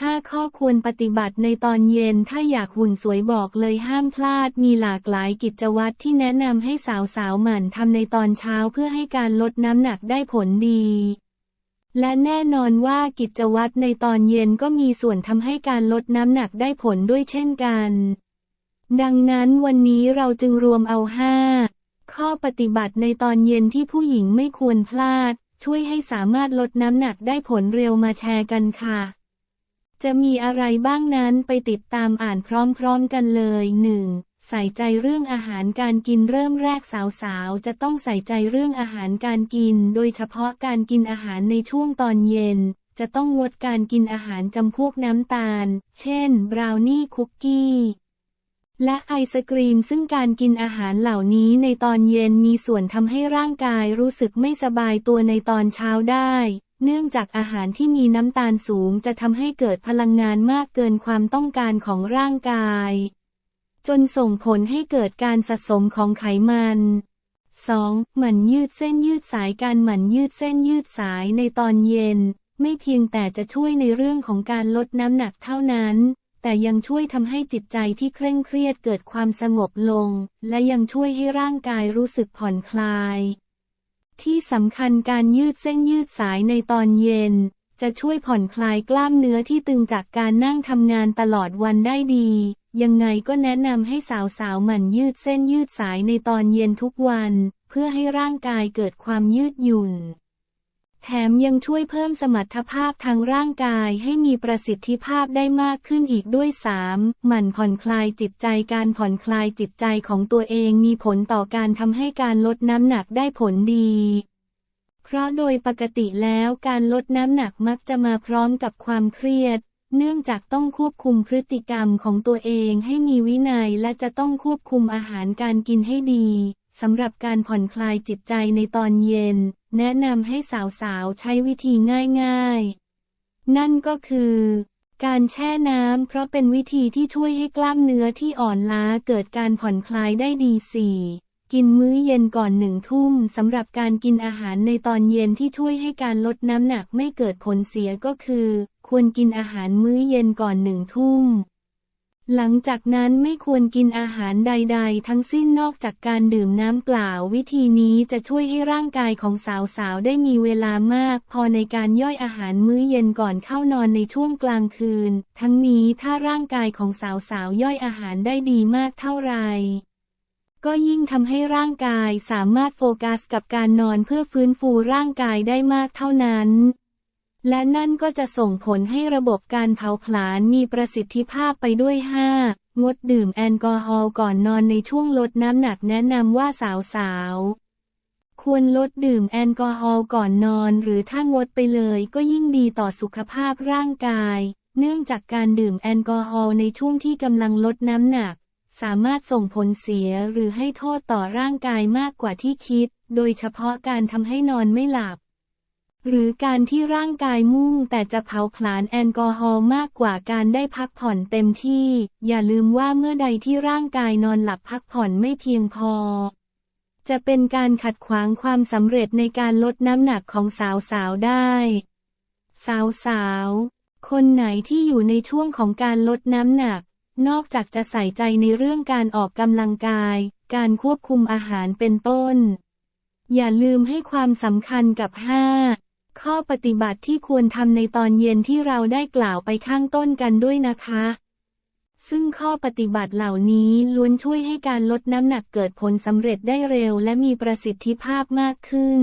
5 ข้อควรปฏิบัติในตอนเย็น ถ้าอยากหุ่นสวยบอกเลยห้ามพลาด มีหลากหลายกิจวัตรที่แนะนำให้สาวๆหมั่นทำในตอนเช้าเพื่อให้การลดน้ำหนักได้ผลดี และแน่นอนว่ากิจวัตรในตอนเย็นก็มีส่วนทำให้การลดน้ำหนักได้ผลด้วยเช่นกัน ดังนั้นวันนี้เราจึงรวมเอา 5 ข้อปฏิบัติในตอนเย็นที่ผู้หญิงไม่ควรพลาด ช่วยให้สามารถลดน้ำหนักได้ผลเร็วมาแชร์กันค่ะ จะมีอะไรบ้างนั้นไปติดตามอ่านพร้อมๆกันเลย 1. ใส่ใจเรื่องอาหารการกินเริ่มแรกสาวๆ จะต้องใส่ใจเรื่องอาหารการกิน โดยเฉพาะการกินอาหารในช่วงตอนเย็น จะต้องงดการกินอาหารจำพวกน้ำตาล เช่น บราวนี่คุกกี้และไอศกรีมซึ่งการกินอาหารเหล่านี้ในตอนเย็นมีส่วนทำให้ร่างกายรู้สึกไม่สบายตัวในตอนเช้าได้ เนื่องจากอาหารที่มีน้ำตาลสูงจะทำให้เกิดพลังงานมากเกินความต้องการของร่างกาย จนส่งผลให้เกิดการสะสมของไขมัน 2. หมั่นยืดเส้นยืดสายการหมั่นยืดเส้นยืดสายในตอนเย็น ไม่เพียงแต่จะช่วยในเรื่องของการลดน้ำหนักเท่านั้น แต่ยังช่วยทำให้จิตใจที่เคร่งเครียดเกิดความสงบลง และยังช่วยให้ร่างกายรู้สึกผ่อนคลาย ที่สำคัญการยืดเส้นยืดสายในตอนเย็น จะช่วยผ่อนคลายกล้ามเนื้อที่ตึงจากการนั่งทำงานตลอดวันได้ดี ยังไงก็แนะนำให้สาวๆหมั่นยืดเส้นยืดสายในตอนเย็นทุกวัน เพื่อให้ร่างกายเกิดความยืดหยุ่น แถมยังช่วยเพิ่มสมรรถภาพทางร่างกายให้มีประสิทธิภาพได้มากขึ้นอีกด้วย 3. หมั่นผ่อนคลายจิตใจการผ่อนคลายจิตใจของตัวเองมีผลต่อการทำให้การลดน้ำหนักได้ผลดี เพราะโดยปกติแล้วการลดน้ำหนักมักจะมาพร้อมกับความเครียด เนื่องจากต้องควบคุมพฤติกรรมของตัวเองให้มีวินัยและจะต้องควบคุมอาหารการกินให้ดี สำหรับการผ่อนคลายจิตใจในตอนเย็น แนะนำให้สาวๆ ใช้วิธีง่ายๆ นั่นก็คือ การแช่น้ำเพราะเป็นวิธีที่ช่วยให้กล้ามเนื้อที่อ่อนล้าเกิดการผ่อนคลายได้ดี 4. กินมื้อเย็นก่อนหนึ่งทุ่มสำหรับการกินอาหารในตอนเย็นที่ช่วยให้การลดน้ำหนักไม่เกิดผลเสียก็คือ ควรกินอาหารมื้อเย็นก่อนหนึ่งทุ่ม หลังจากนั้นไม่ควรกินอาหารใด ๆ ทั้งสิ้นนอกจากการดื่มน้ำเปล่า วิธีนี้จะช่วยให้ร่างกายของสาวๆ ได้มีเวลามาก พอในการย่อยอาหารมื้อเย็นก่อนเข้านอนในช่วงกลางคืน ทั้งนี้ถ้าร่างกายของสาวๆ ย่อยอาหารได้ดีมากเท่าไหร่ก็ยิ่งทำให้ร่างกายสามารถโฟกัสกับการนอนเพื่อฟื้นฟูร่างกายได้มากเท่านั้น และนั่นก็จะส่งผลให้ระบบการเผาผลาญมีประสิทธิภาพไปด้วย 5. งดดื่มแอลกอฮอล์ก่อนนอนในช่วงลดน้ำหนักแนะนำว่าสาวๆ ควรลดดื่มแอลกอฮอล์ก่อนนอนหรือถ้างดไปเลยก็ยิ่งดีต่อสุขภาพร่างกาย เนื่องจากการดื่มแอลกอฮอล์ในช่วงที่กำลังลดน้ำหนัก สามารถส่งผลเสียหรือให้โทษต่อร่างกายมากกว่าที่คิด โดยเฉพาะการทำให้นอนไม่หลับ หรือการที่ร่างกายมุ่งแต่จะเผาผลาญแอลกอฮอล์มากกว่าการได้พักผ่อนเต็มที่ อย่าลืมว่าเมื่อใดที่ร่างกายนอนหลับพักผ่อนไม่เพียงพอ จะเป็นการขัดขวางความสำเร็จในการลดน้ำหนักของสาวๆได้ สาวๆ คนไหนที่อยู่ในช่วงของการลดน้ำหนัก นอกจากจะใส่ใจในเรื่องการออกกำลังกาย การควบคุมอาหารเป็นต้น อย่าลืมให้ความสำคัญกับ5 ข้อปฏิบัติที่ควรทำในตอนเย็นที่เราได้กล่าวไปข้างต้นกันด้วยนะคะ ซึ่งข้อปฏิบัติเหล่านี้ล้วนช่วยให้การลดน้ำหนักเกิดผลสำเร็จได้เร็วและมีประสิทธิภาพมากขึ้น